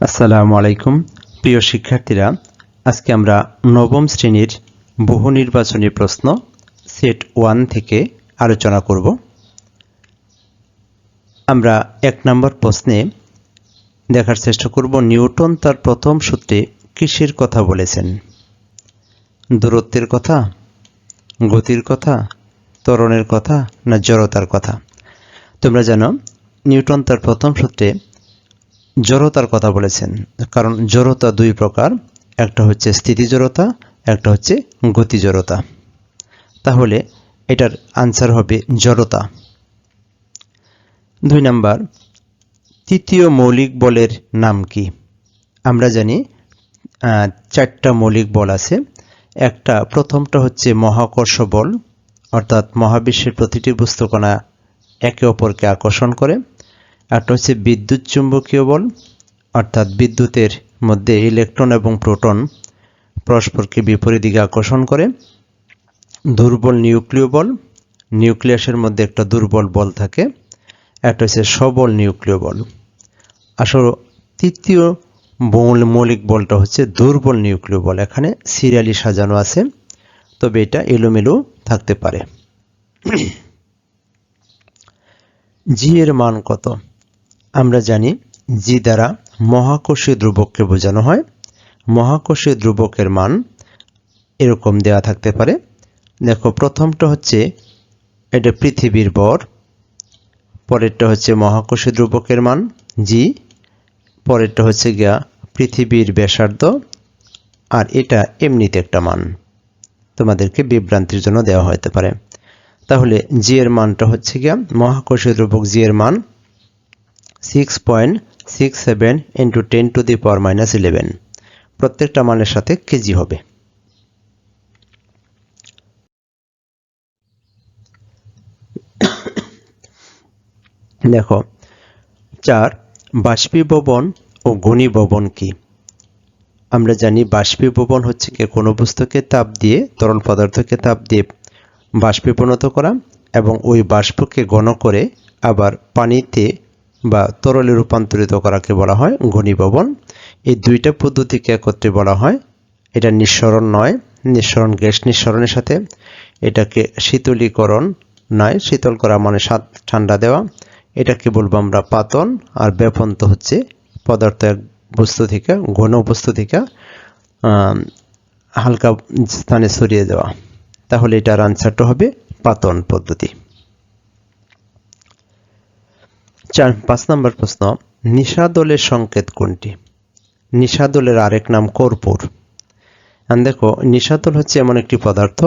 আসসালামু আলাইকুম। প্রিয় শিক্ষার্থীরা, আজকে আমরা নবম শ্রেণির বহু নির্বাচনী প্রশ্ন সেট ওয়ান থেকে আলোচনা করব। আমরা এক নম্বর প্রশ্নে দেখার চেষ্টা করব, নিউটন তার প্রথম সূত্রে কিসের কথা বলেছেন? দূরত্বের কথা, গতির কথা, ত্বরণের কথা না জড়তার কথা? তোমরা জানো, নিউটন তার প্রথম সূত্রে জড়তার কথা বলেছেন। কারণ জড়তা দুই প্রকার, একটা হচ্ছে স্থিতি জড়তা, একটা হচ্ছে গতি জড়তা। তাহলে এটার আনসার হবে জড়তা। দুই নাম্বার, তৃতীয় মৌলিক বলের নাম কি? আমরা জানি চারটা মৌলিক বল আছে। একটা প্রথমটা হচ্ছে মহাকর্ষ বল, অর্থাৎ মহাবিশ্বের প্রতিটি বস্তুকণা একে অপরকে আকর্ষণ করে। একটা হচ্ছে বিদ্যুৎ চুম্বকীয় বল, অর্থাৎ বিদ্যুতের মধ্যে ইলেকট্রন এবং প্রোটন পরস্পরকে বিপরীত দিকে আকর্ষণ করে। দুর্বল নিউক্লিয় বল, নিউক্লিয়াসের মধ্যে একটা দুর্বল বল থাকে, একটা হচ্ছে সবল নিউক্লিয় বল। আসলে তৃতীয় মৌল মৌলিক বলটা হচ্ছে দুর্বল নিউক্লিয় বল, এখানে সিরিয়ালি সাজানো আছে, তবে এটা এলোমেলো থাকতে পারে। জি এর মান কত? আমরা জানি জি দ্বারা মহাকর্ষীয় ধ্রুবককে বোঝানো হয়। মহাকর্ষীয় ধ্রুবকের মান এরকম দেওয়া থাকতে পারে। দেখো, প্রথমটা হচ্ছে এটা পৃথিবীর বর পরেরটা হচ্ছে মহাকর্ষীয় ধ্রুবকের মান জি পরেরটা হচ্ছে গিয়া পৃথিবীর ব্যাসার্ধ, আর এটা এমনিতে একটা মান। তোমাদেরকে বিভ্রান্তির জন্য দেওয়া হতে পারে। তাহলে জি এর মানটা হচ্ছে গিয়া মহাকর্ষীয় ধ্রুবক জি এর মান six point six seven into ten to the power minus eleven প্রত্যেকটা মানের সাথে কেজি হবে। দেখো, চার, বাষ্পীভবন ও ঘনীভবন কি? আমরা জানি বাষ্পীভবন হচ্ছে কি? কোনো বস্তুকে তাপ দিয়ে, তরল পদার্থকে তাপ দিয়ে বাষ্পীপণত করা এবং ওই বাষ্পকে ঘন করে আবার পানিতে বা তরলে রূপান্তরিত করাকে বলা হয় ঘনীভবন। এই দুইটা পদ্ধতিকে একত্রে বলা হয়। এটা নিঃসরণ নয়, নিঃসরণ গ্যাস নিঃসরণের সাথে। এটাকে শীতলীকরণ নয়, শীতল করা মানে ঠান্ডা দেওয়া। এটাকে বলব আমরা পাতন, আর ব্যাপন্ত হচ্ছে পদার্থ এক বস্তু থেকে, ঘন বস্তু থেকে হালকা স্থানে সরিয়ে দেওয়া। তাহলে এটার আনসারটা হবে পাতন পদ্ধতি। চার, পাঁচ নম্বর প্রশ্ন নিশাদলের সংকেত কোনটি? নিশাদলের আরেক নাম কর্পূর। দেখো নিশাদল হচ্ছে এমন একটি পদার্থ,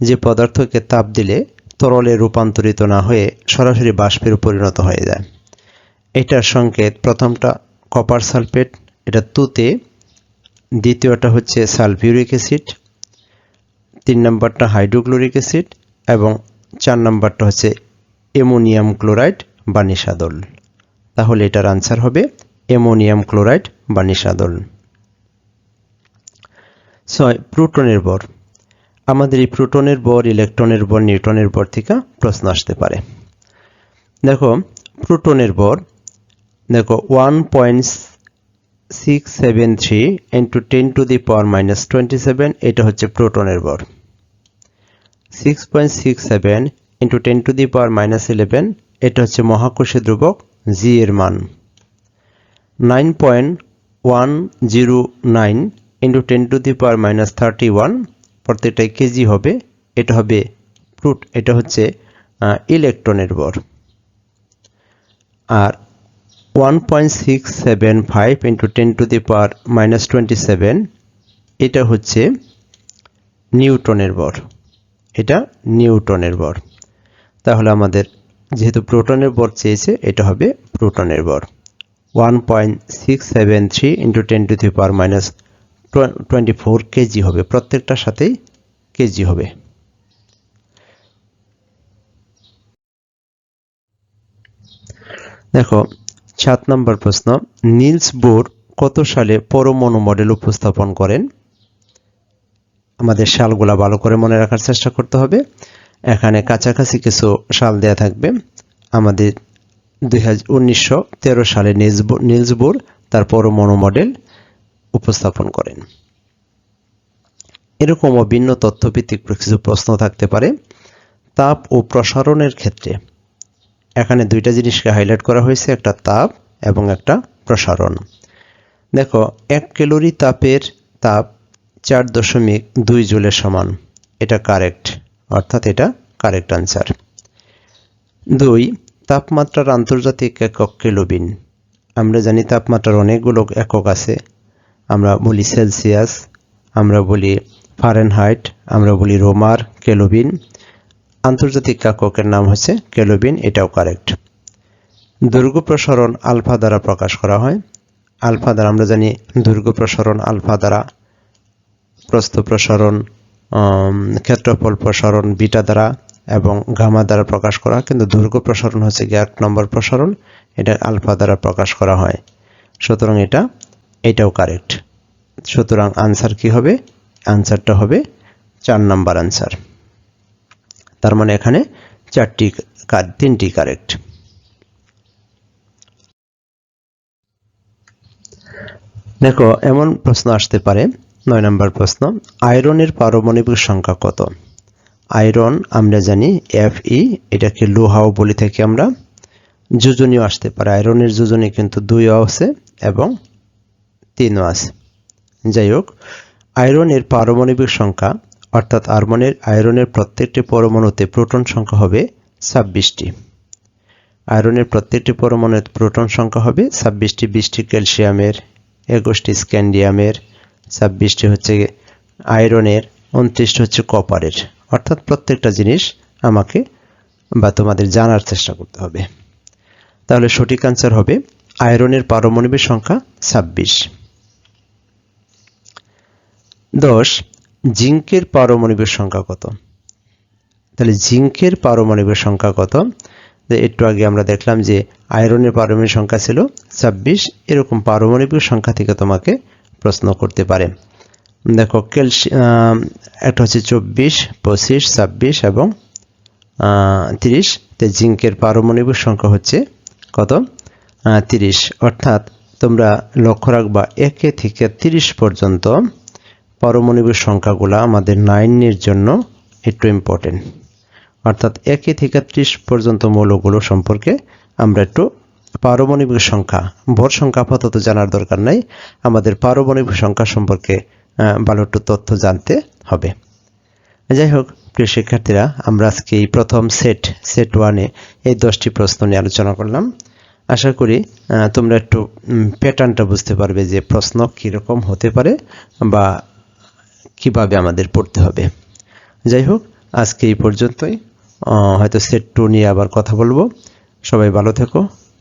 যে পদার্থকে তাপ দিলে তরলে রূপান্তরিত না হয়ে সরাসরি বাষ্পের পরিণত হয়ে যায়। এটার সংকেত প্রথমটা কপার সালফেট, এটা তুতে, দ্বিতীয়টা হচ্ছে সালফিউরিক অ্যাসিড, তিন নম্বরটা হাইড্রোক্লোরিক অ্যাসিড, এবং চার নম্বরটা হচ্ছে অ্যামোনিয়াম ক্লোরাইড। বা নিশাদল। তাহলে এটার আনসার হবে অ্যামোনিয়াম ক্লোরাইড বা নিশাদল। ছয়, প্রোটনের বর আমাদের এই প্রোটনের বর ইলেকট্রনের বর নিউটনের বর থেকে প্রশ্ন আসতে পারে। দেখো, প্রোটনের বর দেখো one point six seven three into ten to the power minus twenty seven এটা হচ্ছে প্রোটনের বর six point six seven into ten to the power minus eleven এটা হচ্ছে মহাকর্ষী ধ্রুবক জি এর মান। Nine point one zero nine into ten to the power minus thirty one প্রত্যেকটাই কেজি হবে, এটা হবে প্রুট এটা হচ্ছে ইলেকট্রনের বর আর one point six seven five into ten to the power minus twenty seven এটা হচ্ছে নিউটনের বর এটা নিউটনের বর তাহলে আমাদের যেহেতু প্রোটনের বর চেয়েছে, এটা হবে প্রোটনের বর one point six seven three into ten to the power minus twenty four KG হবে। প্রত্যেকটার সাথেই কেজি হবে। দেখো, সাত নম্বর প্রশ্ন, নিলস বোর কত সালে পরমাণু মডেল উপস্থাপন করেন? আমাদের সালগুলা ভালো করে মনে রাখার চেষ্টা করতে হবে। এখানে কাছাকাছি কিছু সাল দেয়া থাকবে। আমাদের দুই হাজার সালে নিলস তার পরমাণু মডেল উপস্থাপন করেন। এরকমও ভিন্ন তথ্যভিত্তিক কিছু প্রশ্ন থাকতে পারে। তাপ ও প্রসারণের ক্ষেত্রে এখানে দুইটা জিনিসকে হাইলাইট করা হয়েছে, একটা তাপ এবং একটা প্রসারণ। দেখো, এক ক্যালোরি তাপের তাপ চার দশমিক দুই জুলের সমান। এটা কারেক্ট অর্থাৎ এটা কারেক্ট আনসার দুই, তাপমাত্রার আন্তর্জাতিক একক কেলোবিন আমরা জানি তাপমাত্রার অনেকগুলো একক আছে। আমরা বলি সেলসিয়াস, আমরা বলি ফারেনহাইট, আমরা বলি রোমার কেলোবিন। আন্তর্জাতিক এককের নাম হচ্ছে কেলোবিন, এটাও কারেক্ট দৈর্ঘ্য প্রসারণ আলফা দ্বারা প্রকাশ করা হয়। আলফা দ্বারা আমরা জানি দৈর্ঘ্য প্রসারণ আলফা দ্বারা। প্রস্থ প্রসারণ ক্ষেত্রফল প্রসারণ বিটা দ্বারা এবং গামা দ্বারা প্রকাশ করা, কিন্তু দৈর্ঘ্য প্রসারণ হচ্ছে গিয়ে এক নম্বর প্রসারণ, এটা আলফা দ্বারা প্রকাশ করা হয়। সুতরাং এটা, এটাও কারেক্ট সুতরাং আনসার কি হবে? আনসারটা হবে চার নাম্বার আনসার তার মানে এখানে চারটি তিনটি কারেক্ট দেখো, এমন প্রশ্ন আসতে পারে নয় নম্বর প্রশ্ন, আয়রনের পারমাণবিক সংখ্যা কত? আয়রন আমরা জানি এফ ই এটাকে লোহাও বলে থাকি আমরা। যোজনীয় আসতে পারে, আয়রনের যোজনী কিন্তু দুইও আছে এবং তিনও আছে। যাই হোক, আয়রনের পারমাণবিক সংখ্যা, অর্থাৎ আরমনের, আয়রনের প্রত্যেকটি পরমাণুতে প্রোটন সংখ্যা হবে ছাব্বিশটি। আয়রনের প্রত্যেকটি পরমাণুতে প্রোটন সংখ্যা হবে ছাব্বিশটি, বিশটি ক্যালসিয়ামের, একুশটি স্ক্যান্ডিয়ামের ছাব্বিশটি হচ্ছে আয়রনের, উনত্রিশটি হচ্ছে কপারের। অর্থাৎ প্রত্যেকটা জিনিস আমাকে বা তোমাদের জানার চেষ্টা করতে হবে। তাহলে সঠিক আনসার হবে আয়রনের পারমাণবিক সংখ্যা ছাব্বিশ। দশ, জিঙ্কের পারমাণবিক সংখ্যা কত? তাহলে জিঙ্কের পারমাণবিক সংখ্যা কত? একটু আগে আমরা দেখলাম যে আয়রনের পারমাণবিক সংখ্যা ছিল ছাব্বিশ, এরকম পারমাণবিক সংখ্যা থেকে তোমাকে প্রশ্ন করতে পারে। দেখো ক্যালসিয়াম একটা হচ্ছে চব্বিশ, পঁচিশ, ছাব্বিশ এবং তিরিশ। তো জিঙ্কের পারমাণবিক সংখ্যা হচ্ছে কত? তিরিশ। অর্থাৎ তোমরা লক্ষ্য রাখবা, একে থেকে তিরিশ পর্যন্ত পারমাণবিক সংখ্যাগুলো আমাদের নাইনের জন্য একটু ইম্পর্টেন্ট অর্থাৎ একে থেকে ত্রিশ পর্যন্ত মৌলগুলো সম্পর্কে আমরা একটু পারমাণবিক সংখ্যা, ভর সংখ্যা আপাতত জানার দরকার নাই। আমাদের পারমাণবিক সংখ্যা সম্পর্কে ভালো একটু তথ্য জানতে হবে। যাই হোক, প্রিয় শিক্ষার্থীরা, আমরা আজকে এই প্রথম সেট সেট ওয়ানে এই দশটি প্রশ্ন নিয়ে আলোচনা করলাম। আশা করি তোমরা একটু প্যাটার্নটা বুঝতে পারবে যে প্রশ্ন কীরকম হতে পারে বা কীভাবে আমাদের পড়তে হবে। যাই হোক, আজকে এই পর্যন্তই। হয়তো সেট টু নিয়ে আবার কথা বলব। সবাই ভালো থেকো।